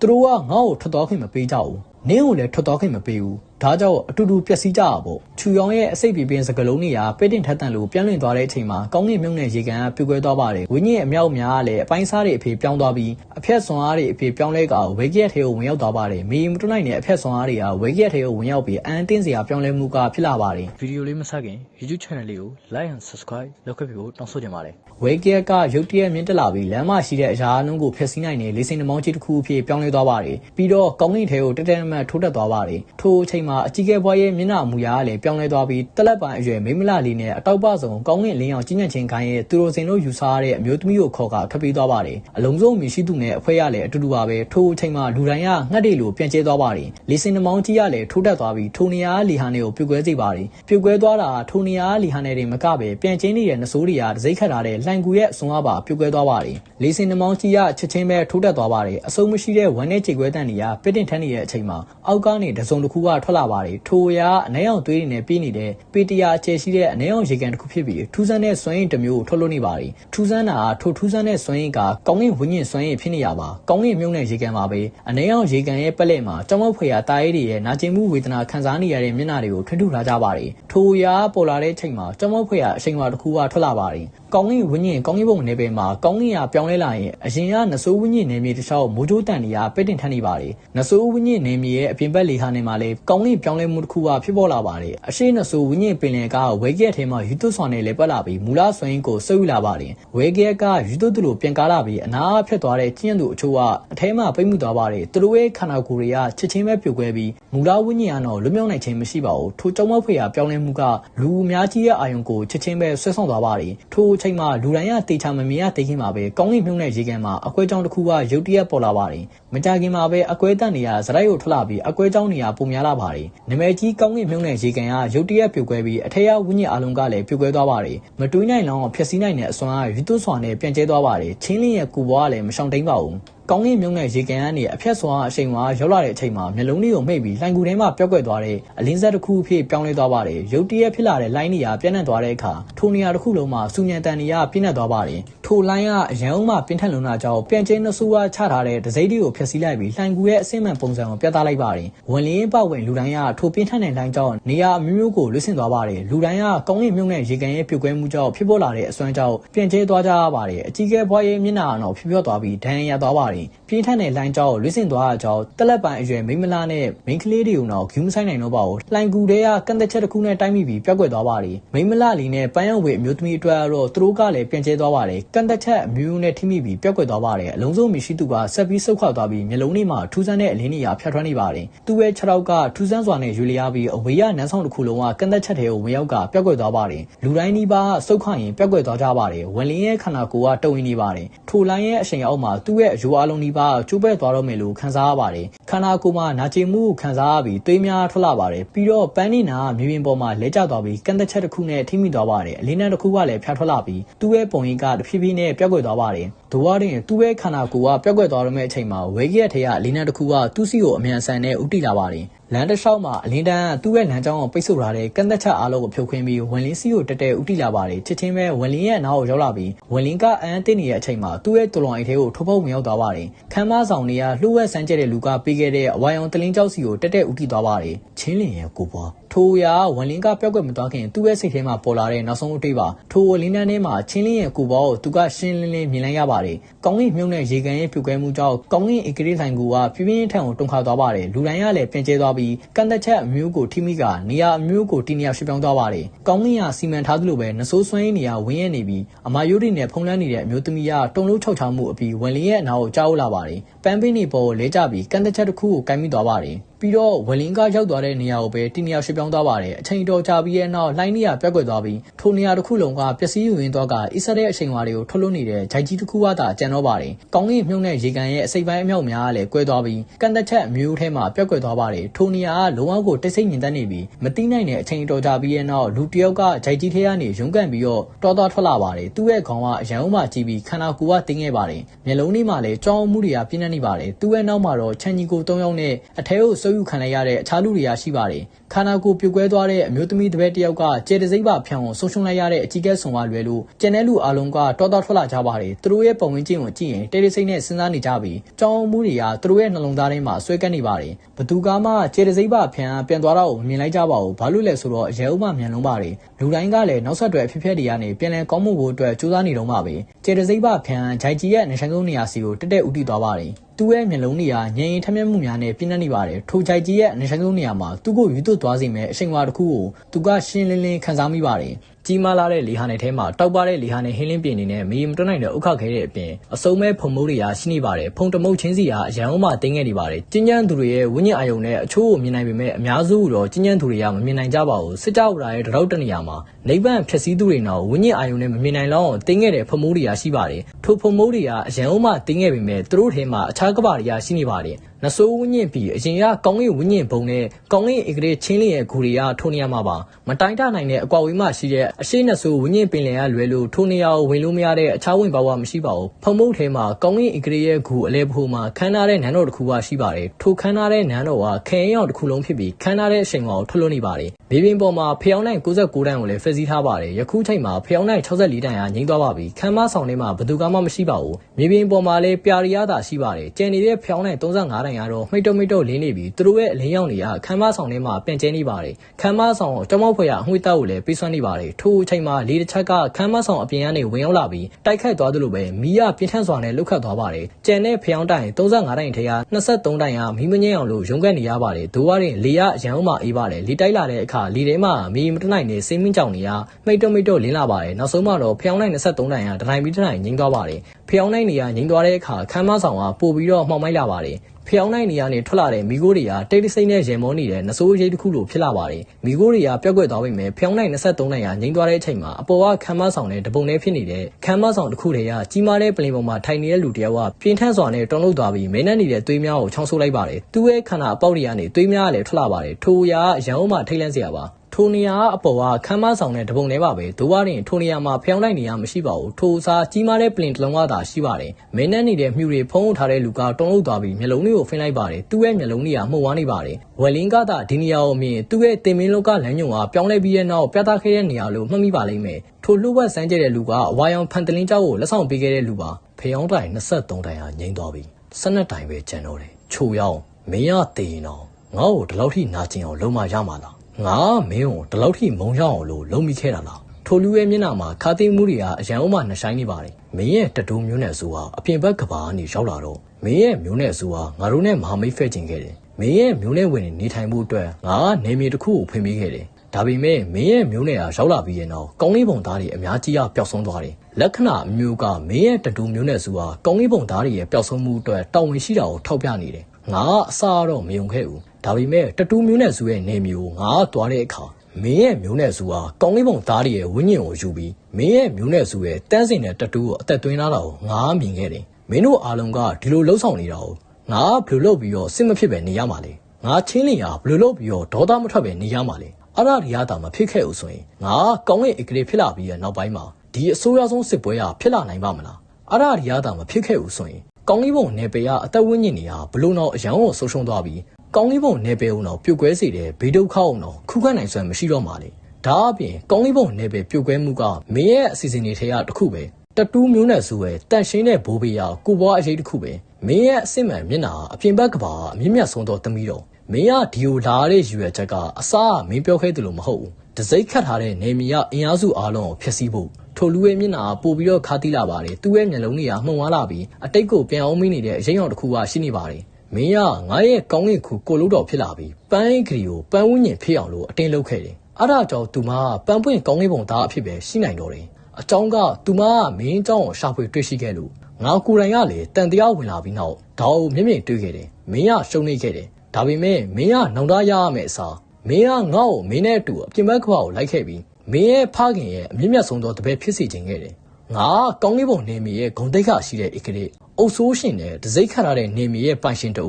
သူတို့ကငါ့ကိုထွက်သွားခွင့်မပေးကြဘူးနင်းကိုလည်းထွက်သွားခွင့်မပေးဘူး ဒါကြောင့်အတူတူပျက်စီးကြတာပေါ့ချူယောင်ရဲ့အစိတ်ပြပြင်းစကလုံးတွေကပဲ့တင်ထက်တန်လို့ပြန်လွင်သွားတဲ့အချိန်မှာကောင်းကင်မြုံနဲ့ရေကန်ကပြိုကွဲသွားပါတယ်ဝင်းကြီးအမြောက်များကလည်းအပိုင်းစားတွေအဖေပြောင်းသွားပြီးအဖက်ဆွန်အားတွေအဖေပြောင်းလဲကဝေကရက်ထဲကိုဝင်ရောက်သွားပါတယ်မီမတွနိုင်တဲ့အဖက်ဆွန်အားတွေကဝေကရက်ထဲကိုဝင်ရောက်ပြီးအန်တင်းစရာပြောင်းလဲမှုကဖြစ်လာပါတယ်ဗီဒီယိုလေးမဆက်ခင် YouTube channel လေးကို like and subscribe လုပ်ခဲ့ပြီးဖို့တောင်းဆိုချင်ပါတယ်ဝေကရက်ကရုတ်တရက်မြင့်တက်လာပြီးလမ်းမရှိတဲ့အရာအလုံးကိုဖျက်ဆီးနိုင်တဲ့လေးစင်နှမောင်းကြီးတစ်ခုအဖြစ်ပြောင်းလဲသွားပါတယ်ပြီးတော့ကောင်းကင်ထဲကိုတက်တက်နမတ်ထိုးတက်သွားပါတယ်ထိုအချိန်မှာအကြီးကဲဘွားရဲ့မျက်နှာမူရာကလည်းပြောင်းလဲသွားပြီးတက်လက်ပိုင်းအရွယ်မိမလလေးနဲ့အတောက်ပဆုံကောင်းကင်လင်းအောင်ကြီးညက်ချင်းခိုင်းရဲ့သူတို့စင်တို့ယူဆရတဲ့အမျိုးသမီးကိုခေါ်ကထွက်ပြေးသွားပါတယ်အလုံးစုံမြရှိသူနဲ့အဖွဲရလည်းအတူတူပါပဲထိုအချိန်မှာလူတိုင်းကငှက်တွေလိုပြန်ကျဲသွားပါတယ်လေးစင်နှမောင်းကြီးကလည်းထိုးတက်သွားပြီးထိုနေရာလီဟာနေကိုပြုတ်ကွဲစေပါတယ်ပြုတ်ကွဲသွားတာထိုနေရာလီဟာနေတွေမကပဲပြန်ကျင်းနေတဲ့နဆိုးတွေကဒစိတ်ခတ်ထားတဲ့လှန်ကူရဲ့အစွန်အားပါပြုတ်ကွဲသွားပါတယ်လေးစင်နှမောင်းကြီးကချက်ချင်းပဲထိုးတက်သွားပါတယ်အစုံမရှိတဲ့ဝမ်းနဲ့ကြေကွဲတန်တွေကပစ်တင်ထန်းနေတဲ့အချိန်မှာအောက်ကနေဒဇုံတစ်ခုကထွက်လာပါတယ်ထိုအရာအနှဲအောင်သွေးတွေနဲ့ပြေးနေတဲ့ပေတရာအခြေရှိတဲ့အနှဲအောင်ရေကန်တစ်ခုဖြစ်ပြီးထူးဆန်းတဲ့စွမ်းရည်တစ်မျိုးကိုထုတ်လွှတ်နေပါတယ်ထူးဆန်းတာထိုထူးဆန်းတဲ့စွမ်းရည်ကကောင်းကင်ဝိညာဉ်စွမ်းရည်ဖြစ်နေရပါကောင်းကင်မြုံတဲ့ရေကန်ပါပဲအနှဲအောင်ရေကန်ရဲ့ပက်လက်မှာကြောင်မောက်ဖွေရာတားရဲတွေရဲ့နာကျင်မှုဝေဒနာခံစားနေရတဲ့မျက်နှာတွေကိုထွန်းထူထားကြပါတယ်ထိုအရာပေါ်လာတဲ့အချိန်မှာကြောင်မောက်ဖွေရာအချိန်ဝါတစ်ခုကထွက်လာပါတယ် ကောင်းကင်ဝိညာဉ်ကောင်းကင်ဘုံနယ်ပယ်မှာကောင်းကင်ရာပြောင်းလဲလာရင်အရင်ကနဆိုးဝိညာဉ်နယ်မြေတစ်လျှောက်မိုးကြိုးတန်တွေကပိတ်တင်ထန်းနေပါတယ်နဆိုးဝိညာဉ်နယ်မြေရဲ့အပြင်ဘက်လေဟာနယ်မှာလည်းကောင်းကင်ပြောင်းလဲမှုတစ်ခုကဖြစ်ပေါ်လာပါတယ်အရှိနဆိုးဝိညာဉ်ပင်လယ်ကဝဲကက်ထဲမှာယူသွဆွန်နယ်လည်းပတ်လာပြီးမူလဆွင်းကိုဆုပ်ယူလာပါတယ်ဝဲကက်ကယူသွသူလိုပြန်ကားလာပြီးအနားဖြစ်သွားတဲ့ကျင်းသူအချို့ကအထဲမှာပိတ်မှုသွားပါတယ်သူတို့ရဲ့ခန္ဓာကိုယ်တွေကချက်ချင်းပဲပြိုကွဲပြီးမူလဝိညာဉ်ကတော့လွတ်မြောက်နိုင်ခြင်းမရှိပါဘူးထိုကြောင့်မဖွေရပြောင်းလဲမှုကလူအများကြီးရဲ့အာယုံကိုချက်ချင်းပဲဆွဲဆောင်သွားပါတယ်ထိုအချိန်မှာလူတိုင်းကတေချာမမြင်ရသိခင်မှာပဲကောင်းကင်မြုံတဲ့ရေကန်မှာအကွဲကြောင်တစ်ခုကရုတ်တရက်ပေါ်လာပါတယ် မကြခင်မှာပဲအကွဲတက်နေရဇရိုက်ကိုထွက်လာပြီးအကွဲကြောင်နေရပုံများလာပါတယ်နမဲကြီးကောင်းကင်မြုံတဲ့ရေကန်ကရုတ်တရက်ပြိုကွဲပြီးအထက်ရဝင်းညစ်အလုံးကလည်းပြိုကွဲသွားပါတယ်မတွေးနိုင်လောင်းဖျက်ဆီးနိုင်တဲ့အစွမ်းအားရီတုစွာနဲ့ပြန်ကျဲသွားပါတယ်ချင်းလင်းရဲ့ကူပွားကလည်းမရှောင်တိန်ပါဘူးကောင်းကင်မြုံတဲ့ရေကန်ကနေအဖြတ်စွာအချိန်မှာရောက်လာတဲ့အချိန်မှာမျက်လုံးလေးကိုမှိတ်ပြီးလှိုင်ကူထဲမှာပျောက်ကွယ်သွားတဲ့အလင်းဆက်တစ်ခုအဖြစ်ပြောင်းလဲသွားပါတယ်ရုတ်တရက်ဖြစ်လာတဲ့လိုင်းနေရာပြန့်နှံ့သွားတဲ့အခါထိုနေရာတစ်ခုလုံးမှာစူညံတန်နေရပြင်းနှံ့သွားပါတယ်ထိုလိုင်းကအရန်အောင်မှပြင်းထန်လုံတာကြောင့်ပြန်ကျင်းနှဆိုးဝါချထားတဲ့ဒစိမ့်တွေကိုဖျက်ဆီးလိုက်ပြီးလှိုင်ကူရဲ့အစင်မှန်ပုံစံကိုပြသလိုက်ပါတယ်ဝင်လင်းပဝင်လူတိုင်းကထိုပြင်းထန်တဲ့လိုင်းကြောင့်နေရာအမျိုးမျိုးကိုလွတ်ဆင်သွားပါတယ်လူတိုင်းကကောင်းကင်မြုံတဲ့ရေကန်ရဲ့ပြုတ်ကွဲမှုကြောင့်ဖြစ်ပေါ်လာတဲ့အစွမ်းကြောင့်ပြန်ကျဲသွားကြရပါတယ်အကြီးကဲဘွားရဲ့မျက်နှာကတော့ဖြော့သွားပြီးဒဏ်ရာရသွားပါတယ်ပြင်းထန်တဲ့လိုင်းကြောင့်လွတ်ဆင်သွားတာကြောင့်တက်လက်ပိုင်အရွယ်မိမလာနဲ့မိန်းကလေးတွေကိုတော့ဂူးမဆိုင်နိုင်တော့ပါဘူးလှိုင်ကူတွေကကန့်သက်ချက်တစ်ခုနဲ့တိုက်မိပြီးပျောက်ကွယ်သွားပါတယ်မိမလာလီနဲ့ပန်းရောင်ဝေအမျိုးသမီးအတွက်ကတော့သူတို့ကလည်းပြန်ကျဲသွားပါတယ်ကန့်သက်ချက်အမျိုးနဲ့ထိမိပြီးပျောက်ကွယ်သွားပါတယ်အလုံးစုံမရှိသူကဆက်ပြီးဆုတ်ခွာသွားပြီးမျိုးလုံးလေးမှာထူးဆန်းတဲ့အလင်းနေရာဖြတ်ထွန်းနေပါတယ်သူ့ရဲ့ခြေထောက်ကထူးဆန်းစွာနဲ့ရွေလျားပြီးအဝေးရနန်းဆောင်တစ်ခုလုံးကကန့်သက်ချက်တွေကိုဝင်ရောက်ကပျောက်ကွယ်သွားပါတယ်လူတိုင်းဒီပါဆုတ်ခွာရင်ပျောက်ကွယ်သွားကြပါတယ်ဝင်လင်းရဲ့ခန္ဓာကိုယ်ကတုံဝင်နေပါတယ်ထိုလိုင်းရဲ့အချိန်အောက်မှာသူ့ရဲ့အယိုးအလုံးဒီပါကျိုးပဲ့သွားတော့မယ်လို့ခံစားရပါတယ်ခန္ဓာကိုယ်မှာနာကျင်မှုကိုခံစားရပြီးသွေးများထွက်လာပါတယ်ပြီးတော့ပန်းနေနာမြေပြင်ပေါ်မှာလဲကျသွားပြီးကန့်သက်ချက်တစ်ခုနဲ့ထိမိသွားပါတယ်အလင်းနဲ့တစ်ခုကလည်းဖြာထွက်လာပြီးသူ့ရဲ့ပုံရိပ်ကတဖြည်းဖြည်းနဲ့ပျောက်ကွယ်သွားပါတယ်ဒိုဝါရင်သူ့ရဲ့ခန္ဓာကိုယ်ကပျောက်ကွယ်သွားရမယ့်အချိန်မှာဝဲကြီးရဲ့ထဲကအလင်းနဲ့တစ်ခုကသူ့စီကိုအမြန်ဆန်နဲ့ဥတီလာပါတယ်လမ်းတစ်လျှောက်မှာအလင်းတန်းကသူ့ရဲ့လမ်းကြောင်းကိုပိတ်ဆို့ထားတဲ့ကန့်သက်ချက်အားလုံးကိုဖြုတ်ခွင်းပြီးဝင်လင်းစီကိုတက်တက်ဥတီလာပါတယ်ချစ်ချင်းပဲဝင်လင်းရဲ့အနားကိုရောက်လာပြီးဝင်လင်းကအန်းတင်းနေတဲ့အချိန်မှာသူ့ရဲ့တလွန်အိတ်ထဲကိုထိုးပေါက်ဝင်ရောက်သွားပါတယ်ခမ်းမဆောင်တွေကလှုပ်ဝက်ဆန်းကျက်တဲ့လူကပေးခဲ့တဲ့အဝိုင်အောင်တလင်းကြောက်စီကိုတက်တက်ဥတီသွားပါတယ်ချင်းလင်ရဲ့ကိုပွားထိုရာဝန်လင်းကပျောက်ကွယ်မသွားခင်သူ့ရဲ့စိတ်ထဲမှာပေါ်လာတဲ့နောက်ဆုံးအတွေ့ပါထိုဝန်လင်းတန်းထဲမှာချင်းလင်းရဲ့ကိုဘောကိုသူကရှင်းလင်းလင်းမြင်လိုက်ရပါတယ်ကောင်းကင်မြုံတဲ့ရေကန်ရဲ့ပြုတ်ကွဲမှုကြောင့်ကောင်းကင်ဧကရေဆိုင်ကူကပြင်းပြင်းထန်ကိုတုန်ခါသွားပါတယ်လူတိုင်းကလည်းပြင်ကျဲသွားပြီးကန့်သက်ချက်အမျိုးကိုထိမိကနေရာအမျိုးကိုတင်းနေရာရွှေ့ပြောင်းသွားပါတယ်ကောင်းကင်ကစီမံထားသလိုပဲနဆိုးဆွမ်းရင်းနေရာဝင်းရနေပြီးအမာယိုးတွေနဲ့ဖုံးလန်းနေတဲ့အမျိုးသမီးကတုံလို့ခြောက်ချောင်းမှုအပြီးဝန်လင်းရဲ့အနာကိုကြားဦးလာပါတယ်ပန်းပင်းနေပေါ်ကိုလဲကျပြီးကန့်သက်ချက်တစ်ခုကိုကိုင်းမိသွားပါတယ်ပြီးတော့ဝလင်းကရောက်သွားတဲ့နေရာကိုပဲတင်းနေရာရွှေ့ပြောင်းသွားပါတယ်အချိန်တော်ကြာပြီးရဲ့နောက်လိုင်းနေရာပြက်ကွက်သွားပြီးထိုနေရာတစ်ခုလုံးကပျက်စီးယူရင်းသွားကအစ္စတဲ့အချိန်ဝါတွေကိုထုတ်လွှတ်နေတဲ့ဂျိုက်ကြီးတစ်ခုကသာကျန်တော့ပါတယ်ကောင်းကင်မြုံတဲ့ရေကန်ရဲ့အစိပ်ပိုင်းအမြောက်များကလည်းကွဲသွားပြီးကန်သက်ချက်အမျိုးထဲမှာပြက်ကွက်သွားပါတယ်ထိုနေရာကလုံအောင်ကိုတိတ်ဆိတ်ညင်တတ်နေပြီးမတိနိုင်တဲ့အချိန်တော်ကြာပြီးရဲ့နောက်လူတစ်ယောက်ကဂျိုက်ကြီးထဲကနေရုန်းကန်ပြီးတော့တော်တော်ထွက်လာပါတယ်သူ့ရဲ့ခေါင်းကအရန်ဦးမှကြည့်ပြီးခန္ဓာကိုယ်ကတင်းခဲ့ပါတယ်မျက်လုံးလေးမှာလည်းကြောင်းမှုတွေကပြင်းနေနေပါတယ်သူ့ရဲ့နောက်မှာတော့ချန်ကြီးကို၃ယောက်နဲ့အထဲကိုဆွဲယူခံလိုက်ရတဲ့အခြားလူတွေရရှိပါတယ်ခန္ဓာကိုယ်ပြုတ်ကွဲသွားတဲ့အမျိုးသမီးတစ်ပည့်တစ်ယောက်ကကျဲတစိမ့်ပါဖြန်ကိုဆုံးရှုံးလိုက်ရတဲ့အကြီးကဲဆုံကလွယ်လို့ကျန်တဲ့လူအလုံးကတောတောထွက်လာကြပါတယ်သူတို့ရဲ့ပုံဝင်ချင်းကိုကြည့်ရင်တေးတေးစိမ့်နဲ့စဉ်းစားနေကြပြီးကြောင်းမှုတွေကသူတို့ရဲ့နှလုံးသားထဲမှာဆွဲကပ်နေပါတယ်ဘသူကမှကျဲတစိမ့်ပါဖြန်ပြန်သွားတော့မမြင်လိုက်ကြပါဘူးဘာလို့လဲဆိုတော့ရဲဥမမြန်လုံးပါတယ်လူတိုင်းကလည်းနောက်ဆက်တွဲအဖြစ်အပျက်တွေကနေပြန်လည်ကောင်းမှုဖို့အတွက်ကြိုးစားနေတော့မှာပဲကျဲတစိမ့်ပါဖြန်ဂျိုက်ကြီးရဲ့နေဆိုင်ဆုံးနေရာစီကိုတက်တက်ဦးတည်သွားပါတယ် သူ့ရဲ့မျက်လုံးတွေကငြိမ်ထမျက်မှုများနဲ့ပြည့်နှက်နေပါတယ်ထိုကြိုက်ကြီးရဲ့အနေဆိုင်ဆုံးနေရာမှာသူ့ကိုယူသွတ်သွားစေမယ့်အချိန်ဝါတစ်ခုကိုသူကရှင်းလင်းလင်းခန်းစားမိပါတယ် ကြီးမားလာတဲ့လေဟာနယ်ထဲမှာတောက်ပတဲ့လေဟာနယ်ဟင်းလင်းပြင်းနေနဲ့မီမတွန်းနိုင်တဲ့ဥခခဲတဲ့အပြင်အစုံမဲ့ဖုံမိုးတွေရာရှိနေပါတယ်ဖုံတမုတ်ချင်းစီကအရန်အောင်မှတင်းခဲ့နေပါတယ်ကျင်းကျန်းသူတွေရဲ့ဝိညာဉ်အာယုံနဲ့အချိုးကိုမြင်နိုင်ပေမဲ့အများစုတော့ကျင်းကျန်းသူတွေကမမြင်နိုင်ကြပါဘူးစစ်ကြောက်ရာရဲ့တရောက်တနေရာမှာနိဗ္ဗာန်ဖြစ်စည်းသူတွေနောက်ဝိညာဉ်အာယုံနဲ့မမြင်နိုင်လောက်အောင်တင်းခဲ့တဲ့ဖုံမိုးတွေရာရှိပါတယ်ထိုဖုံမိုးတွေကအရန်အောင်မှတင်းခဲ့ပေမဲ့သူတို့ထဲမှာအခြားကဘာတွေရာရှိနေပါတယ် နဆိုးဝင်းညင်ပြီးအရင်ကကောင်းကင်ဝင်းညင်ဘုံနဲ့ကောင်းကင်ဧကရေချင်းလေးရဲ့ဂူရီယာထိုနေရာမှာပါမတိုင်းတနိုင်တဲ့အကွာဝေးမှရှိတဲ့အရှိနဆိုးဝင်းညင်ပင်လယ်ကလွယ်လို့ထိုနေရာကိုဝင်လို့မရတဲ့အခြားဝင်ပါဝါမရှိပါဘူးဖုံမုတ်ထဲမှာကောင်းကင်ဧကရေရဲ့ဂူအလဲဖို့မှာခန်းထားတဲ့နန်းတော်တစ်ခုကရှိပါတယ်ထိုခန်းထားတဲ့နန်းတော်ကခဲရင်အောင်တစ်ခုလုံးဖြစ်ပြီးခန်းထားတဲ့အချိန်ကိုထွက်လွှတ်နေပါတယ်ဘေးပင်ပေါ်မှာဖျောင်းနိုင်69တန်းကိုလည်းဖက်စီးထားပါတယ်ယခုချိန်မှာဖျောင်းနိုင်64တန်းကငိမ့်သွားပါပြီခန်းမဆောင်ထဲမှာဘယ်သူကမှမရှိပါဘူးမြေပြင်ပေါ်မှာလည်းပြာရီရတာရှိပါတယ်ကျန်နေတဲ့ဖျောင်းနိုင်35တန်းကတော့မိတ်တုံမိတ်တုံလင်းနေပြီးသူတို့ရဲ့အလင်းရောက်တွေကခန်းမဆောင်ထဲမှာပြန်ကျဲနေပါတယ်ခန်းမဆောင်ကိုကျောင်းမောက်ဖွယ်ကအငွေတောက်ကိုလည်းပေးစွမ်းနေပါတယ်ထိုအချိန်မှာလေတစ်ချက်ကခန်းမဆောင်အပြင်ကနေဝင်ရောက်လာပြီးတိုက်ခိုက်သွားသလိုပဲမီးရပြင်းထန်စွာနဲ့လှုပ်ခတ်သွားပါတယ်ကျန်တဲ့ဖျောင်းတိုင်35တိုင်ထဲက23တိုင်ကမီးမငြိမ်းအောင်လို့ရုံးကန်နေရပါတယ်ဒိုးဝရင်လေရရန်အောင်မှအေးပါတယ်လေတိုက်လာတဲ့အခါလေထဲမှာမီးမတနိုင်နေစိမ့်မင်းကြောင်နေရမိတ်တုံမိတ်တုံလင်းလာပါတယ်နောက်ဆုံးမှတော့ဖျောင်းနိုင်23တိုင်ကဒတိုင်းပြီးဒတိုင်းငြိမ်းသွားပါတယ်ဖျောင်းနိုင်နေရငြိမ်းသွားတဲ့အခါခန်းမဆောင်ကပို့ပြီးတော့မှောင်မိုက်လာပါတယ် ဖျောင်းနိုင်နေရနေထွက်လာတဲ့မိโก้တွေကတိတ်တိစိမ့်နဲ့ရေမောနေတဲ့နဆိုးရိတ်တစ်ခုလိုဖြစ်လာပါတယ်မိโก้တွေကပျောက်ကွက်သွားပြီမဲ့ဖျောင်းနိုင်23နိုင်ရငိမ့်သွားတဲ့အချိန်မှာအပေါ်ကခမ်းမဆောင်နဲ့တပုံနဲ့ဖြစ်နေတဲ့ခမ်းမဆောင်တစ်ခုတည်းကကြီးမားတဲ့ပလင်ပေါ်မှာထိုင်နေတဲ့လူတယောက်ကပြင်းထန်စွာနဲ့တုံ့လောက်သွားပြီးမဲနဲ့နေတဲ့သွေးများကိုချောင်းဆိုးလိုက်ပါတယ်သူ့ရဲ့ခန္ဓာအပေါက်တွေကနေသွေးများကလည်းထွက်လာပါတယ်ထိုအရာကရန်အောင်မှထိတ်လန့်စရာပါ ထိုနေရာအပေါ်ကခမ်းမဆောင်တဲ့တပုံထဲပါပဲဒိုးဝရင်ထိုနေရာမှာဖျောင်းလိုက်နေရမရှိပါဘူးထိုအစားကြီးမားတဲ့ပလင်တစ်လုံးကသာရှိပါတယ်မင်းနဲ့နေတဲ့မြူတွေဖုံးထားတဲ့လူကတုံးလို့သွားပြီးမျက်လုံးလေးကိုဖင်းလိုက်ပါတယ်သူ့ရဲ့မျက်လုံးလေးကမှုတ်ဝါးနေပါတယ်ဝယ်လင်းကသာဒီနေရာကိုမြင်သူ့ရဲ့တင်မင်းလောကလမ်းညုံကပြောင်းလဲပြီးတဲ့နောက်ပြသခဲ့တဲ့နေရာလို့မှတ်မိပါလိမ့်မယ်ထိုလှုပ်ဝက်စမ်းကြတဲ့လူကအဝါရောင်ဖန်တလင်းကျောက်ကိုလက်ဆောင်ပေးခဲ့တဲ့လူပါဖျောင်းတိုင်23တိုင်ဟာငိမ့်သွားပြီ12တိုင်ပဲကျန်တော့တယ်ချိုရောက်မင်းရသေးရင်တော့ငါ့ကိုဒီလောက်ထိနာကျင်အောင်လုံးမရမှာလား ငါမင်းကိုဒီလောက်ထိမုံရအောင်လို့လုံးမိခဲ့တာလားထိုလူရဲ့မျက်နှာမှာခါသိမှုတွေကအရန်အောင်မှနှဆိုင်နေပါတယ်မင်းရဲ့တတူမျိုးနဲ့ဆိုဟာအပြင်ဘက်ကဘာကနေရောက်လာတော့မင်းရဲ့မျိုးနဲ့ဆိုဟာငါတို့နဲ့မဟာမိတ်ဖက်ကျင်ခဲ့တယ်မင်းရဲ့မျိုးနဲ့ဝင်နေထိုင်မှုအတွက်ငါကနေမြေတစ်ခုကိုဖွင့်ပေးခဲ့တယ်ဒါပေမဲ့မင်းရဲ့မျိုးနဲ့ဟာရောက်လာပြီးရင်တော့ကောင်းလေးပုံသားတွေအများကြီးအပျောက်ဆုံးသွားတယ်လက္ခဏာအမျိုးကမင်းရဲ့တတူမျိုးနဲ့ဆိုဟာကောင်းလေးပုံသားတွေရဲ့ပျောက်ဆုံးမှုအတွက်တောင်းဝင်ရှိတာကိုထောက်ပြနေတယ်ငါအစားတော့မယုံခဲ့ဘူး ဒါပေမဲ့တတူးမျိုးနဲ့ဇူရဲ့နေမျိုးငါသွားတဲ့အခါမင်းရဲ့မျိုးနဲ့ဇူဟာကောင်းလေးပုံသားတွေရဲ့ဝိညာဉ်ကိုယူပြီးမင်းရဲ့မျိုးနဲ့ဇူရဲ့တန်းစင်တဲ့တတူးကိုအသက်သွင်းလာတာကိုငါမြင်ခဲ့တယ်မင်းတို့အားလုံးကဒီလိုလှုပ်ဆောင်နေတာကိုငါဘယ်လိုလုပ်ပြီးတော့စစ်မဖြစ်ပဲနေရမှာလဲငါချင်းလင်ရဘယ်လိုလုပ်ပြီးတော့ဒေါသမထွက်ပဲနေရမှာလဲအဲ့ဒါဒီရတာမဖြစ်ခဲ့ဘူးဆိုရင်ငါကောင်းရဲ့အကလေးဖြစ်လာပြီးတဲ့နောက်ပိုင်းမှာဒီအဆိုးရဆုံးစစ်ပွဲကဖြစ်လာနိုင်ပါမလားအဲ့ဒါဒီရတာမဖြစ်ခဲ့ဘူးဆိုရင်ကောင်းလေးပုံနယ်ပယ်ကအသက်ဝိညာဉ်တွေဟာဘလို့တော့အရန်ကိုဆုံးရှုံးသွားပြီး ကောင်းလေးပုံနယ်ပယ်အောင်တော့ပြုတ်ကွဲစေတဲ့ဘေးဒုက္ခအောင်တော့ခုခံနိုင်စွမ်းမရှိတော့ပါလေဒါအပြင်ကောင်းလေးပုံနယ်ပယ်ပြုတ်ကွဲမှုကမင်းရဲ့အစီအစဉ်တွေထဲကတစ်ခုပဲတတူးမျိုးနဲ့ဆိုပဲတန်ရှင်းတဲ့ဘိုးဘေးရကိုပွားအရေးတစ်ခုပဲမင်းရဲ့အစစ်မှန်မျက်နှာအပြင်ဘက်ကပါအမြင့်မြတ်ဆုံးသောသမီးတော်မင်းကဒီကိုလာတဲ့ရွယ်ချက်ကအစားကမင်းပြောခဲ့တယ်လို့မဟုတ်ဘူးတစိမ့်ခတ်ထားတဲ့နေမီကအင်အားစုအားလုံးကိုဖျက်ဆီးဖို့ထိုလူရဲ့မျက်နှာပို့ပြီးတော့ခါတိလာပါတယ်သူ့ရဲ့မျက်လုံးတွေကမှုံဝါလာပြီးအတိတ်ကိုပြန်အောင်မင်းနေတဲ့အရင်ရောင်တစ်ခုကရှိနေပါတယ် မင်းကငါရဲ့ကောင်းကင်ခုကိုလို့တော့ဖြစ်လာပြီပန်းခရီကိုပန်းဝင်းညင်ဖြစ်အောင်လို့အတင်းလုပ်ခဲ့တယ်အဲ့ဒါကြောင့်သူမပန်းပွင့်ကောင်းကင်ဘုံသားအဖြစ်ပဲရှိနိုင်တော့တယ်အကြောင်းကသူမကမင်းအကြောင်းကိုရှာဖွေတွေ့ရှိခဲ့လို့ငါကိုယ်တိုင်ကလည်းတန်တရားဝင်လာပြီးနောက်ဒါကိုမြင့်မြင့်တွေ့ခဲ့တယ်မင်းကရှုံနေခဲ့တယ်ဒါပေမဲ့မင်းကနောင်တရရမယ့်အစားမင်းကငါ့ကိုမင်းနဲ့အတူအပြင်ဘက်ခွာကိုလိုက်ခဲ့ပြီးမင်းရဲ့ဖခင်ရဲ့အမြင့်မြတ်ဆုံးသောတပည့်ဖြစ်စေခြင်းခဲ့တယ် ငါကောင်းလေးပုံနေမီရဲ့ဂုံတိတ်ခရှိတဲ့ဧကလေးအုပ်ဆိုးရှင်နဲ့တစိမ့်ခတ်ထားတဲ့နေမီရဲ့ပိုင်ရှင်တူ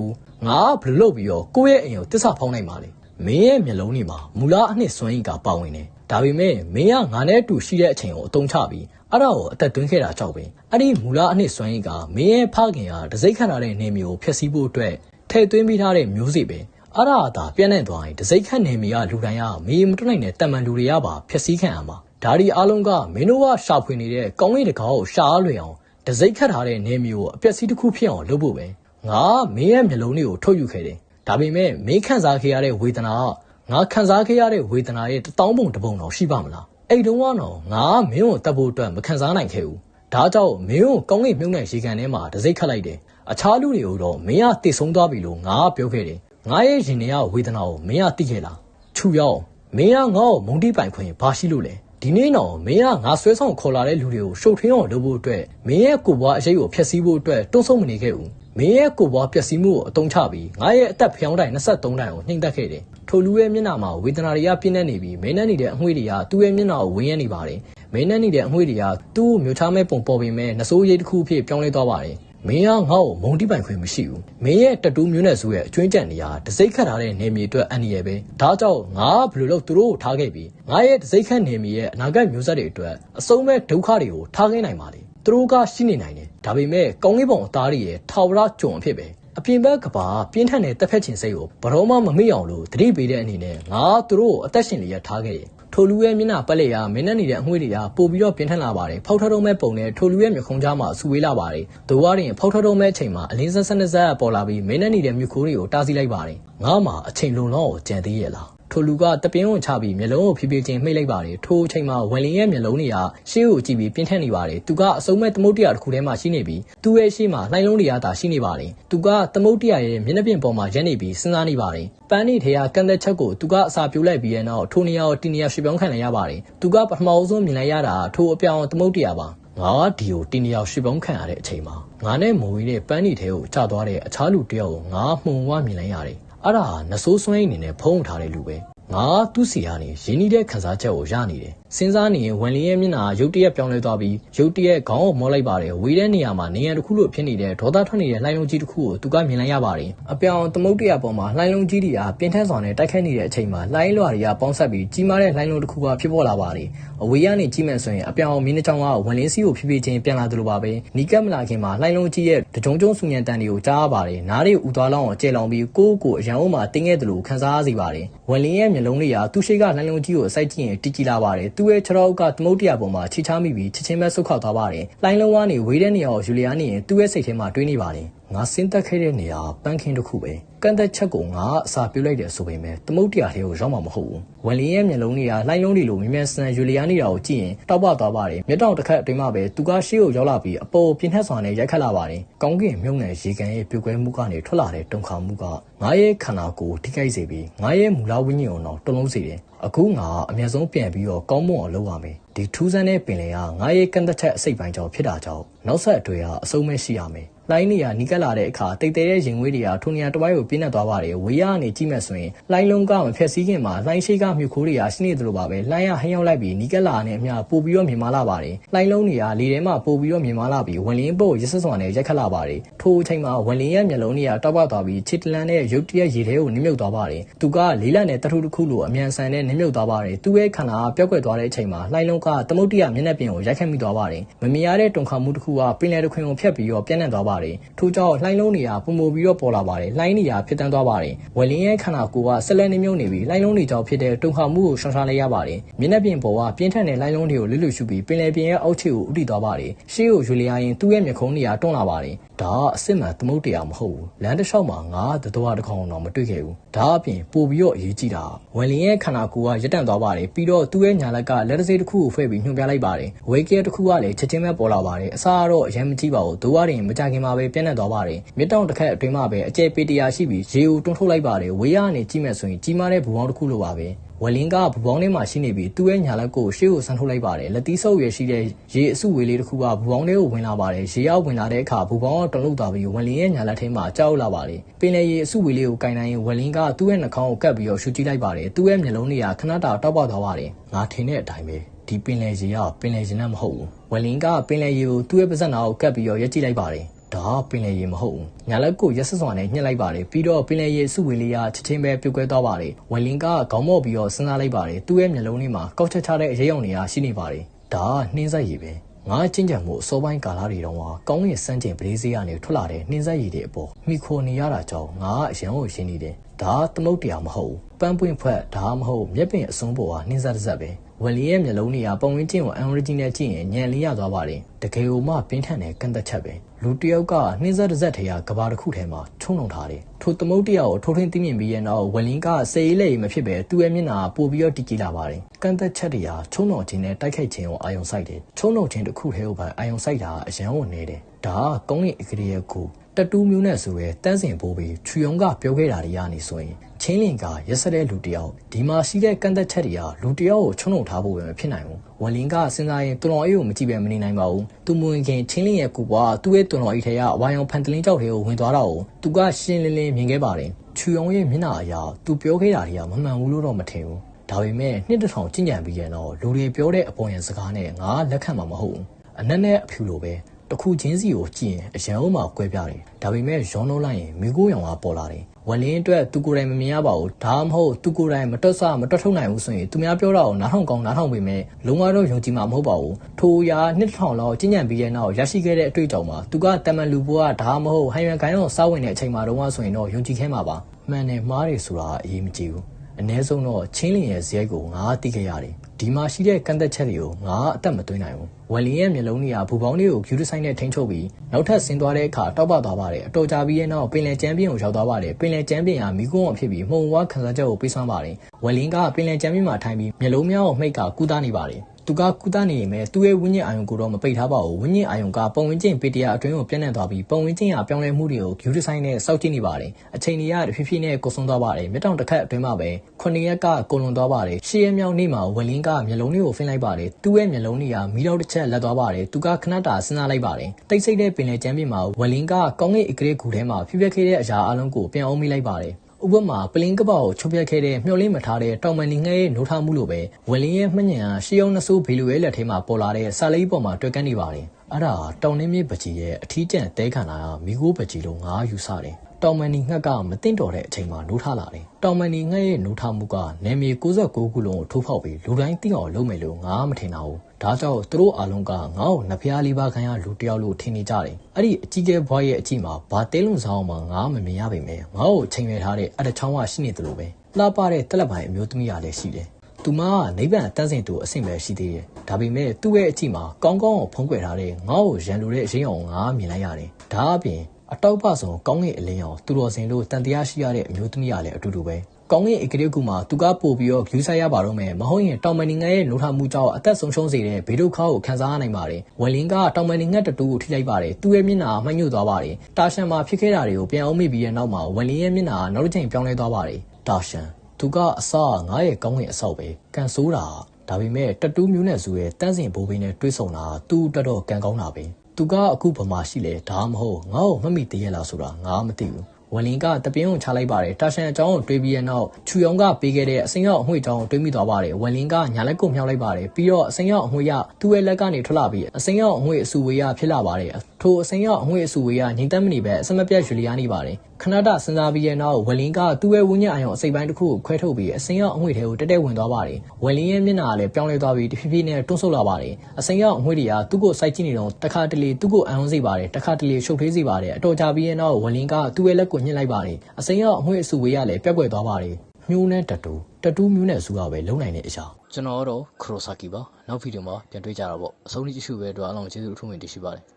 ငါဘယ်လိုလုပ်ပြီးတော့ကိုယ့်ရဲ့အိမ်ကိုတစ္ဆာဖောင်းနိုင်ပါလဲမင်းရဲ့မျက်လုံးတွေမှာမူလာအနှစ်စွမ်းရည်ကပါဝင်တယ်ဒါပေမဲ့မင်းကငါနဲ့အတူရှိတဲ့အချိန်ကိုအတုံးချပြီးအဲ့ဒါကိုအသက်သွင်းခဲ့တာကြောက်ပဲအဲ့ဒီမူလာအနှစ်စွမ်းရည်ကမင်းရဲ့ဖခင်ကတစိမ့်ခတ်ထားတဲ့နေမီကိုဖျက်ဆီးဖို့အတွက်ထည့်သွင်းပေးထားတဲ့မျိုးစေ့ပဲအဲ့ဒါသာပြန့်နှံ့သွားရင်ဒစိတ်ခတ်နေမီကလူတိုင်းကမေးမတွနိုင်တဲ့တမန်လူတွေကပါဖျက်ဆီးခံရမှာ ဒါဒီအားလုံးကမင်းတို့ကရှာဖွေနေတဲ့ကောင်းကင်တကားကိုရှာအားလွယ်အောင်ဒစိတ်ခတ်ထားတဲ့နေမီကိုအပျက်စီးတစ်ခုဖြစ်အောင်လုပ်ဖို့ပဲငါမင်းရဲ့မျက်လုံးလေးကိုထုတ်ယူခဲ့တယ်ဒါပေမဲ့မင်းခံစားခဲ့ရတဲ့ဝေဒနာကငါခံစားခဲ့ရတဲ့ဝေဒနာရဲ့တထောင်ပုံတစ်ပုံတော့ရှိပါမလားအဲ့တုန်းကတော့ငါမင်းကိုတတ်ဖို့အတွက်မခံစားနိုင်ခဲ့ဘူးဒါကြောင့်မင်းကိုကောင်းကင်မြုပ်တဲ့ရေကန်ထဲမှာဒစိတ်ခတ်လိုက်တယ်အခြားလူတွေကိုတော့မင်းကတည်ဆုံးသွားပြီလို့ငါကပြောခဲ့တယ်ငါရဲ့ရင်ထဲကဝေဒနာကိုမင်းကသိခဲ့လားချူရောက်မင်းကငါ့ကိုမုန်တိပိုင်ခွင့်ဘာရှိလို့လဲ ဒီနေ့တော့မင်းကငါဆွဲဆောင်ခေါ်လာတဲ့လူတွေကိုရှုပ်ထွင်းအောင်လုပ်ဖို့အတွက်မင်းရဲ့ကိုယ်ပွားအရေးကိုဖျက်ဆီးဖို့အတွက်တွန်းဆုံးမနေခဲ့ဘူးမင်းရဲ့ကိုယ်ပွားပျက်စီးမှုကိုအတုံးချပြီးငါရဲ့အသက်ဖျောင်းတိုင်23တိုင်ကိုနှိမ့်သက်ခဲ့တယ်ထိုလူရဲ့မျက်နှာမှာဝေဒနာတွေကပြင်းနေနေပြီးမင်းနဲ့နေတဲ့အငွေ့တွေကသူ့ရဲ့မျက်နှာကိုဝင်းရနေပါတယ်မင်းနဲ့နေတဲ့အငွေ့တွေကသူ့ကိုမျိုးချမဲ့ပုံပေါ်ပေမဲ့နှစိုးရည်တစ်ခုအဖြစ်ပြောင်းလဲသွားပါတယ် မင်းကငါ့ကိုမုံတိပိုင်ခွင့်မရှိဘူးမင်းရဲ့တတူးမျိုးနဲ့ဆိုရဲ့အကျွင်းကြံနေရတစိတ်ခတ်ထားတဲ့နေမြေအတွက်အန်ဒီရဲ့ပဲဒါကြောင့်ငါဘယ်လိုလုပ်သူတို့ကိုထားခဲ့ပြီးငါရဲ့တစိတ်ခတ်နေမြေရဲ့အနာဂတ်မျိုးဆက်တွေအတွက်အစုံမဲ့ဒုက္ခတွေကိုထားခဲ့နိုင်ပါလေသူတို့ကရှိနေနိုင်တယ်ဒါပေမဲ့ကောင်းလေးပုံအသားတွေရဲ့ထာဝရကြုံအဖြစ်ပဲ အပြင်ဘက်ကဘာပြင်းထန်တဲ့တက်ဖက်ချင်စိတ်ကိုဘတော်မှမမေ့အောင်လို့တတိပေးတဲ့အနေနဲ့ငါသူတို့ကိုအသက်ရှင်လျက်ထားခဲ့တယ်ထိုလူရဲ့မျက်နှာပတ်လက်ရမင်းနဲ့နေတဲ့အငွေ့တွေကပို့ပြီးတော့ပြင်းထန်လာပါတယ်ဖောက်ထထုံးမဲ့ပုံနဲ့ထိုလူရဲ့မျက်ခုံးကြားမှာဆူဝေးလာပါတယ်ဒိုဝါရင်ဖောက်ထထုံးမဲ့အချိန်မှာအလင်းဆက်ဆက်နဲ့ဆက်ပေါ်လာပြီးမင်းနဲ့နေတဲ့မြူခိုးတွေကိုတားဆီးလိုက်ပါတယ်ငါမှအချိန်လုံလောက်ကိုကြံသေးရဲ့လား ထိုလူကတပင်းကိုချပြီးမျက်လုံးကိုဖြည်းဖြည်းချင်းမှိတ်လိုက်ပါတယ်ထိုအချိန်မှာဝင်လင်းရဲ့မျက်လုံးတွေကရှေ့ကိုကြည့်ပြီးပြင်းထန်နေပါတယ်သူကအစုံမဲ့သမုတ်တရာတစ်ခုထဲမှာရှိနေပြီးသူ့ရဲ့ရှေ့မှာလှိုင်းလုံးတွေကသာရှိနေပါတယ်သူကသမုတ်တရာရဲ့မျက်နှာပြင်ပေါ်မှာရက်နေပြီးစဉ်းစားနေပါတယ်ပန်းနေထေကကန်သက်ချက်ကိုသူကအစာပြိုးလိုက်ပြီးတဲ့နောက်ထိုနေရာကိုတီနီယာရွှေပြောင်းခံလိုက်ရပါတယ်သူကပထမဆုံးမြင်လိုက်ရတာထိုအပြောင်သမုတ်တရာပါငါဒီကိုတင်းတယောက်ရွှေပေါင်းခံရတဲ့အချိန်မှာငါနဲ့မိုးဝေးတဲ့ပန်းနီထဲကိုကျသွားတဲ့အခြားလူတယောက်ကိုငါမှုံဝမြင်လိုက်ရတယ်။ အဲ့ဒါနဆိုးဆွဲအနေနဲ့ဖုံးထားတဲ့လူပဲငါသူ့စီကနေရင်းနှီးတဲ့ခန်းစားချက်ကိုရနေတယ်စဉ်းစားနေရင်ဝန်လင်းရဲ့မျက်နှာရုတ်တရက်ပြောင်းလဲသွားပြီးရုတ်တရက်ခေါင်းကိုမောလိုက်ပါတယ်ဝေးတဲ့နေရာမှာနေရန်တစ်ခုလိုဖြစ်နေတဲ့ဒေါသထွက်နေတဲ့လှိုင်းလုံးကြီးတစ်ခုကိုသူကမြင်လိုက်ရပါတယ်အပြောင်သမုတ်တရပေါ်မှာလှိုင်းလုံးကြီးတွေကပြင်းထန်စွာနဲ့တိုက်ခိုက်နေတဲ့အချိန်မှာလှိုင်းလွှာတွေကပေါင်းဆက်ပြီးကြီးမားတဲ့လှိုင်းလုံးတစ်ခုကဖြစ်ပေါ်လာပါတယ်အဝေးကနေကြီးမှန်ဆိုရင်အပြောင်မင်းနှချောင်းကဝန်လင်းစီကိုဖြည်းဖြည်းချင်းပြန်လာသလိုပါပဲနီးကပ်မလာခင်မှာလှိုင်းလုံးကြီးရဲ့တကြုံကြုံဆူညံတန်တွေကိုကြားရပါတယ်နားတွေဥသွားလောင်းအောင်ကျဲလောင်ပြီးကိုယ့်ကိုယ်အရန်အုံးမှာတင်းခဲ့သလိုခံစားရစေပါတယ်ဝန်လင်းရဲ့မျက်လုံးတွေကသူ့ရှိကလှိုင်းလုံးကြီးကိုအစိုက်ကြည့်ရင်တီးကြည့်လာပါတယ်သူ့ရဲ့ခြေထောက်ကသမုတ်တရပေါ်မှာချိချားမိပြီးချက်ချင်းပဲဆုတ်ခွာသွားပါတယ်။လိုင်းလုံးဝနေဝေးတဲ့နေရာကိုယူလီယာနေရင်သူ့ရဲ့စိတ်ထဲမှာတွေးနေပါတယ်။ ငါဆင်းသက်ခဲ့တဲ့နေရာပန်းခင်းတစ်ခုပဲ။ကန့်သက်ချက်ကိုငါအစာပြုတ်လိုက်တယ်ဆိုပေမဲ့သမုတ်တရထဲကိုရောက်မှာမဟုတ်ဘူး။ဝယ်လင်းရဲ့မျက်လုံးတွေကလှိုင်းလုံးတွေလိုမြင်မြန်ဆန်ယူလီယာနေတာကိုကြည့်ရင်တောက်ပသွားပါတယ်။မျက်တောင်တစ်ခတ်အတွင်းမှာပဲသူကရှေ့ကိုရောက်လာပြီးအပေါ်ပြင်းထက်စွာနဲ့ရိုက်ခတ်လာပါတယ်။ကောင်းကင်မြုံနယ်ရေကန်ရဲ့ပြုတ်ကွဲမှုကနေထွက်လာတဲ့တုန်ခါမှုကငါရဲ့ခန္ဓာကိုယ်ထိခိုက်စေပြီးငါရဲ့မူလဝိညာဉ်ကိုတော့တုံလုံးစေတယ်။အခုငါအမျက်ဆုံးပြန်ပြီးတော့ကောင်းမွန်အောင်လုပ်ရမယ်ဒီထူးဆန်းတဲ့ပင်လယ်ကငါရဲ့ကန့်သက်ချက်အစိတ်ပိုင်းကြောင့်ဖြစ်တာကြောင့်နောက်ဆက်အတွေ့အဆုံးမဲ့ရှိရမယ်။ လိုင်းနေရနီးကပ်လာတဲ့အခါတိတ်တဲတဲ့ရင်ငွေးတွေကထိုနေရာတစ်ဝိုက်ကိုပြင်းနေသွားပါတယ်။ဝေးရကနေကြည့်မဲ့ဆိုရင်လိုင်းလုံးကမဖြက်စီးခင်မှာလိုင်းရှိကမြူခိုးတွေကရှိနေသလိုပါပဲ။လိုင်းရဟင်းရောက်လိုက်ပြီးနီးကပ်လာတဲ့အမျှပို့ပြီးတော့မြင်မာလာပါတယ်။လိုင်းလုံးတွေကလေထဲမှာပို့ပြီးတော့မြင်မာလာပြီးဝင်လင်းပုတ်ရစ်ဆက်စွာနဲ့ရိုက်ခတ်လာပါတယ်။ထိုအချိန်မှာဝင်လင်းရဲ့မျက်လုံးတွေကတောက်ပသွားပြီးချစ်တလန်နဲ့ရုတ်တရက်ရေထဲကိုနစ်မြုပ်သွားပါတယ်။သူကလေးလံနဲ့တထုတစ်ခုလိုအမြန်ဆန်နဲ့နစ်မြုပ်သွားပါတယ်။သူ့ရဲ့ခန္ဓာကပျောက်ကွယ်သွားတဲ့အချိန်မှာလိုင်းလုံးကသမုတ်တရမျက်နှာပြင်ကိုရိုက်ခတ်မိသွားပါတယ်။မမြင်ရတဲ့တုန်ခါမှုတစ်ခုကပင်လယ်တစ်ခွင်ကိုဖျက်ပြီးတော့ပြန့်နှံ့သွားပါတယ်။ထို့ကြောင့်လှိုင်းလုံးတွေကပုံမိုပြီးတော့ပေါ်လာပါတယ်။လှိုင်းတွေကဖြစ်တန်းသွားပါတယ်။ဝယ်လင်းရဲ့ခန္ဓာကိုယ်ကဆက်လက်နေမြုပ်နေပြီးလှိုင်းလုံးတွေကြောင့်ဖြစ်တဲ့တုန်ခါမှုကိုရှောင်ရှားလိုက်ရပါတယ်။မျက်နှာပြင်ပေါ်ကပြင်းထန်တဲ့လှိုင်းလုံးတွေကိုလွတ်လွတ်ရှုပြီးပင်လယ်ပြင်ရဲ့အောက်ခြေကိုဥတီသွားပါတယ်။ရှေ့ကိုယူလီယာရင်သူ့ရဲ့မျက်ခုံးတွေကတွန်းလာပါတယ်။ဒါကအစ်စ်မှန်သမုတ်တရားမဟုတ်ဘူး။လမ်းတစ်လျှောက်မှာငါသတ္တဝါတစ်ကောင်တော့မတွေ့ခဲ့ဘူး။ဒါအပြင်ပို့ပြီးတော့အရေးကြီးတာဝယ်လင်းရဲ့ခန္ဓာကိုယ်ကရက်တန့်သွားပါတယ်။ပြီးတော့သူ့ရဲ့ညာလက်ကလက်တစေးတစ်ခုကိုဖွဲ့ပြီးညှို့ပြလိုက်ပါတယ်။ဝေကဲတစ်ခုကလည်းချက်ချင်းပဲပေါ်လာပါတယ်။အစားကတော့အရင်မကြည့်ပါဘူး။ဒိုးဝါရင်မကြခင်မှာပဲပြန့်နှံ့သွားပါတယ်။မြစ်တောင်တစ်ခက်အတွင်းမှာပဲအကျယ်ပေတရာရှိပြီးရေကိုတွန်းထုတ်လိုက်ပါတယ်။ဝေးရကနေကြည့်မဲ့ဆိုရင်ကြီးမားတဲ့ဘူပေါင်းတစ်ခုလိုပါပဲ။ဝလင်းကဘူပေါင်းထဲမှာရှိနေပြီးသူ့ရဲ့ညာလက်ကိုရှေ့ကိုဆန်းထုတ်လိုက်ပါတယ်လက်သီးဆုပ်ရရှိတဲ့ရေအစုဝေးလေးတစ်ခုကဘူပေါင်းထဲကိုဝင်လာပါတယ်ရေရောက်ဝင်လာတဲ့အခါဘူပေါင်းကတုံ့လောက်သွားပြီးဝလင်းရဲ့ညာလက်ထဲမှာကြောက်လာပါတယ်ပင်လယ်ရေအစုဝေးလေးကိုကင်နိုင်ရင်ဝလင်းကသူ့ရဲ့နှာခေါင်းကိုကပ်ပြီးတော့ရှူကြည့်လိုက်ပါတယ်သူ့ရဲ့မျက်လုံးတွေကခဏတာတောက်ပေါက်သွားပါတယ်ငါထင်တဲ့အတိုင်းပဲဒီပင်လယ်ရေကပင်လယ်ရေနဲ့မဟုတ်ဘူးဝလင်းကပင်လယ်ရေကိုသူ့ရဲ့ပါးစပ်နာကိုကပ်ပြီးတော့ရက်ကြည့်လိုက်ပါတယ် ဒါပင်လယ်ရေမဟုတ်ဘူးညာလက်ကိုရက်ဆက်စွာနဲ့ညှစ်လိုက်ပါတယ်ပြီးတော့ပင်လယ်ရေစုဝေလေးကချက်ချင်းပဲပြုတ်ကွဲသွားပါတယ်ဝယ်လင်ကခေါင်းမော့ပြီးတော့စဉ်းစားလိုက်ပါတယ်သူ့ရဲ့မျက်လုံးလေးမှာကောက်ချက်ချတဲ့အရေးအုံတွေကရှိနေပါတယ်ဒါနှင်းဆက်ရေပဲငါချင်းကြံမှုအစောပိုင်းကာလတွေတုန်းကကောင်းကင်စမ်းကျင်ပလေးစေးကနေထွက်လာတဲ့နှင်းဆက်ရည်တွေအပေါ်မိခိုနေရတာကြောင့်ငါအရန်ကိုရှင်းနေတယ်ဒါသမုတ်တရားမဟုတ်ဘူးပန်းပွင့်ဖက်ဒါမဟုတ်မျက်ပင်အစွန်းပေါ်ဟာနှင်းစားတစ်စက်ပဲ ဝလီရဲ့မျက်လုံးတွေကပုံဝင်းချင်းကိုအန်ရီဂျင်နဲ့ကြည့်ရင်ညံလေးရသွားပါတယ်တကယ်ကိုမှပြင်းထန်တဲ့ကန့်သက်ချက်ပဲလူတယောက်ကနှင်းစားတစ်စက်ထဲကကဘာတစ်ခုထဲမှာချုံနှုံထားတယ်ထိုသမုတ်တရားကိုထိုးထွင်းသိမြင်ပြီးရဲ့နောက်ဝလင်းကစေးလေးမဖြစ်ပဲသူ့ရဲ့မျက်နှာပို့ပြီးတော့တည်ကြည်လာပါတယ်ကန့်သက်ချက်တွေကချုံနှုံခြင်းနဲ့တိုက်ခိုက်ခြင်းကိုအာရုံစိုက်တယ်ချုံနှုံခြင်းတစ်ခုထဲကိုပဲအာရုံစိုက်တာအရန်ကိုနေတယ်ဒါကကုန်းရဲ့အကလေးရဲ့ကို တတူးမျိုးနဲ့ဆိုရဲတန်းစင်ပိုးပြီးချွေုံကပြောခဲ့တာတွေရနေဆိုရင်ချင်းလင်ကရက်စတဲ့လူတယောက်ဒီမှာရှိတဲ့ကန့်သက်ချက်တွေကလူတယောက်ကိုချုံနှုံထားဖို့ပဲမဖြစ်နိုင်ဘူးဝလင်ကစဉ်းစားရင်တွန်တော်အေးကိုမကြည့်ပဲမနေနိုင်ပါဘူးသူမဝင်ခင်ချင်းလင်ရဲ့ကူပွားသူ့ရဲ့တွန်တော်အေးထဲကဝိုင်အောင်ဖန်တလင်းကြောက်ထဲကိုဝင်သွားတာကိုသူကရှင်းလင်းလင်းမြင်ခဲ့ပါတယ်ချွေုံရဲ့မျက်နှာအရာသူပြောခဲ့တာတွေကမမှန်ဘူးလို့တော့မထင်ဘူးဒါပေမဲ့နှစ်တစ်ထောင်ကြင်ကြံပြီးရင်တော့လူတွေပြောတဲ့အပေါ်ယံစကားနဲ့ငါလက်ခံမှာမဟုတ်ဘူးအနက်နဲ့အဖြူလိုပဲ တခုချင်းစီကိုကြည့်ရင်အရန်အောင်မှကွဲပြားတယ်ဒါပေမဲ့ရောနှိုးလိုက်ရင်မိကိုရောင်ကပေါ်လာတယ်ဝလင်းအတွက်သူကိုယ်တိုင်မမြင်ရပါဘူးဒါမှမဟုတ်သူကိုယ်တိုင်မတွတ်ဆမတွတ်ထုတ်နိုင်ဘူးဆိုရင်သူများပြောတာကိုနားထောင်ကောင်းနားထောင်ပေမဲ့လုံးဝတော့ယုံကြည်မှာမဟုတ်ပါဘူးထိုအရာနှစ်ထောင်လောက်ကျင့်ကြံပြီးတဲ့နောက်ရရှိခဲ့တဲ့အတွေ့အကြုံမှာသူကတမန်လူဘွားဒါမှမဟုတ်ဟန်ရန်ကိုင်းအောင်စားဝင်တဲ့အချိန်မှာတော့ဆိုရင်တော့ယုံကြည်ခဲမှာပါမှန်တယ်မှားတယ်ဆိုတာအရေးမကြီးဘူးအ ਨੇ ဆုံးတော့ချင်းလင်ရဲ့ဇယိုက်ကိုငါသိခဲ့ရတယ်ဒီမှာရှိတဲ့ကန့်သက်ချက်တွေကိုငါအသက်မသွင်းနိုင်ဘူး ဝယ်လင်းရဲ့မျက်လုံးတွေကဘူပေါင်းလေးကိုကျူးဒဆိုင်နဲ့ထိန်းချုပ်ပြီးနောက်ထပ်ဆင်းသွားတဲ့အခါတောက်ပသွားပါတယ်အတော်ကြာပြီးရဲ့နောက်ပင်လယ်ကျမ်းပြင်ကိုရောက်သွားပါတယ်ပင်လယ်ကျမ်းပြင်ဟာမိကုန်းအောင်ဖြစ်ပြီးမှုံဝါခန်းစားချက်ကိုပေးစွမ်းပါတယ်ဝယ်လင်းကပင်လယ်ကျမ်းပြင်မှာထိုင်ပြီးမျက်လုံးများကိုမှိတ်ကကူးသားနေပါတယ်သူကကုသနေရင်ပဲသူ့ရဲ့ဝိညာဉ်အာယုံကိုတော့မပိတ်ထားပါဘူးဝိညာဉ်အာယုံကပုံဝင်ချင်းပေတရာအတွင်းကိုပြန့်နှံ့သွားပြီးပုံဝင်ချင်းဟာပြောင်းလဲမှုတွေကိုဂူဒီဇိုင်းနဲ့စောက်ကြည့်နေပါတယ်အချိန်ကြီးကတဖြည်းဖြည်းနဲ့ကိုဆုံးသွားပါတယ်မြတ်တောင်တစ်ခတ်အတွင်းမှာပဲခုနှစ်ရက်ကကိုလွန်သွားပါတယ်ရှေ့ရက်မြောက်နေ့မှာဝလင်းကမျက်လုံးလေးကိုဖင်းလိုက်ပါတယ်သူ့ရဲ့မျက်လုံးလေးကမီးတော့တစ်ချက်လက်သွားပါတယ်သူကခဏတာစဉ်းစားလိုက်ပါတယ်တိတ်ဆိတ်တဲ့ပင်လယ်ကျမ်းပြင်မှာဝလင်းကကောင်းကင်အကလေးကူထဲမှာဖြစ်ပျက်ခဲ့တဲ့အရာအလုံးကိုပြန်အောင်မိလိုက်ပါတယ်ဥပမာပလင်းကပောက်ချုပ်ပြတ်ခဲ့တဲ့မျောလင်းမထားတဲ့တောင်မန်နီငှဲရဲ့နိုးထမှုလိုပဲဝလင်းရဲ့မှညံရှေးအောင်နှဆိုးဘေလူရဲ့လက်ထဲမှာပေါ်လာတဲ့စာလေးပေါ်မှာတွေ့ကန်းနေပါတယ် အဲ့ဒါတောင်နှင်းမြေပကြီးရဲ့အထီးကျန်တဲခံလာမိကိုပကြီးလို့ငါယူဆတယ်တောင်မန်နီငှက်ကမတင်တော်တဲ့အချိန်မှာနိုးထလာတယ်တောင်မန်နီငှက်ရဲ့နိုးထမှုကနယ်မြေ69ခုလုံးကိုထိုးဖောက်ပြီးလူတိုင်းသိအောင်လုပ်မယ်လို့ငါမထင်တာဘူးဒါကြောင့်သူတို့အားလုံးကငါ့ကိုနှဖျားလေးပါခံရလူတယောက်လို့ထင်နေကြတယ်အဲ့ဒီအကြီးကျယ်ဘွားရဲ့အကြည့်မှာဘာတဲလုံဆောင်မှငါမမြင်ရပါမယ်ငါ့ကိုချိန်ရွယ်ထားတဲ့အတချောင်းကရှိနေတယ်လို့ပဲလှပတဲ့တက်လက်ပိုင်အမျိုးသမီးရလည်းရှိတယ် သူမက နိဗ္ဗာန်အတန်းစင်သူအဆင့်ပဲ ရှိသေးတယ်။ဒါပေမဲ့ သူ့ရဲ့အကြည့်မှာ ကောင်းကောင်းဖုံးကွယ်ထားတဲ့ ငါ့ကို ရန်လိုတဲ့အရင်အောင်ငါမြင်လိုက်ရတယ်။ဒါအပြင် အတောက်ပဆုံး ကောင်းကင်အလင်းအောင် သူတော်စင်လို့တန်တရားရှိရတဲ့ အမျိုးသမီးရလည်း အတူတူပဲ။ကောင်းကင်ဧကရေကူမှာ သူက ပို့ပြီးတော့ဂယူးဆိုင်ရပါတော့မယ် မဟုတ်ရင် တောင်မန်နီငတ်ရဲ့ နိုးထမှုကြောင့် အသက်ဆုံးရှုံးစေတဲ့ ဘေးဒုက္ခကို ခံစားရနိုင်ပါတယ်ဝယ်လင်းက တောင်မန်နီငတ်တတူကို ထိလိုက်ပါတယ် သူ့ရဲ့မျက်နှာမှညွတ်သွားပါတယ် တာရှန်မှာ ဖြစ်ခဲ့တာတွေကို ပြန်အောင်မိပြီးရဲ့နောက်မှာဝယ်လင်းရဲ့မျက်နှာနောက်တစ်ချိန်ပြောင်းလဲသွားပါတယ် တာရှန် သူကအစငါရဲ့ကောင်းကင်အဆောက်ပဲကန်ဆိုးတာဒါပေမဲ့တတူးမျိုးနဲ့စုရဲ့တန်းစင်ဘိုးဘင်းနဲ့တွေးဆုံတာသူ့တော်တော်ကန်ကောင်းတာပဲသူကအခုဗမာရှိလေဒါမဟုတ်ငါ့ကိုမှတ်မိတည်းရလားဆိုတာငါမသိဘူးဝလင်ကတပင်းကိုချလိုက်ပါတယ်တာရှန်အကြောင်းကိုတွေးပြီးရနောက်ချူယောင်ကပေးခဲ့တဲ့အစိမ်းရောက်အငွေ့အကြောင်းကိုတွေးမိသွားပါတယ်ဝလင်ကညာလက်ကိုမြောက်လိုက်ပါတယ်ပြီးတော့အစိမ်းရောက်အငွေ့ရသူ့ရဲ့လက်ကနေထွက်လာပြီးအစိမ်းရောက်အငွေ့အဆူဝေးရဖြစ်လာပါတယ်ထိုအစိမ်းရောက်အငွေ့အဆူဝေးရငြိမ်သက်မနေပဲအစမပြတ်ယူလျားနေပါတယ်ခဏတစဉ်းစားပြီးရဲ့နောက်ဝလင်ကသူ့ရဲ့ဝင်းညအယုံအစိပ်ပိုင်းတစ်ခုကိုခွဲထုတ်ပြီးအစိမ်းရောက်အငွေ့ထဲကိုတက်တက်ဝင်သွားပါတယ်ဝလင်ရဲ့မျက်နှာကလည်းပြောင်းလဲသွားပြီးတဖြည်းဖြည်းနဲ့တွန်းဆုတ်လာပါတယ်အစိမ်းရောက်အငွေ့တွေကသူ့ကိုစိုက်ကြည့်နေတော့တခါတလေသူ့ကိုအံ့ဩစေပါတယ်တခါတလေရှုပ်ထွေးစေပါတယ်အတော်ကြာပြီးရဲ့နောက်ဝလင်ကသူ့ရဲ့လက်ကိုညှစ်လိုက်ပါတယ်အစိမ်းရောက်အငွေ့အဆူဝေးရလည်းပြက်ကွယ်သွားပါတယ်မျိုးနဲ့တတူတတူမျိုးနဲ့စုကပဲလုံနိုင်တဲ့အရာကျွန်တော်တော့ခရိုဆာကီပါနောက်ဗီဒီယိုမှာပြန်တွေ့ကြတာပေါ့အဆုံးထိကြည့်ရှုပဲတော့အားလုံးကျေးဇူးအထူးတင်ရှိပါတယ်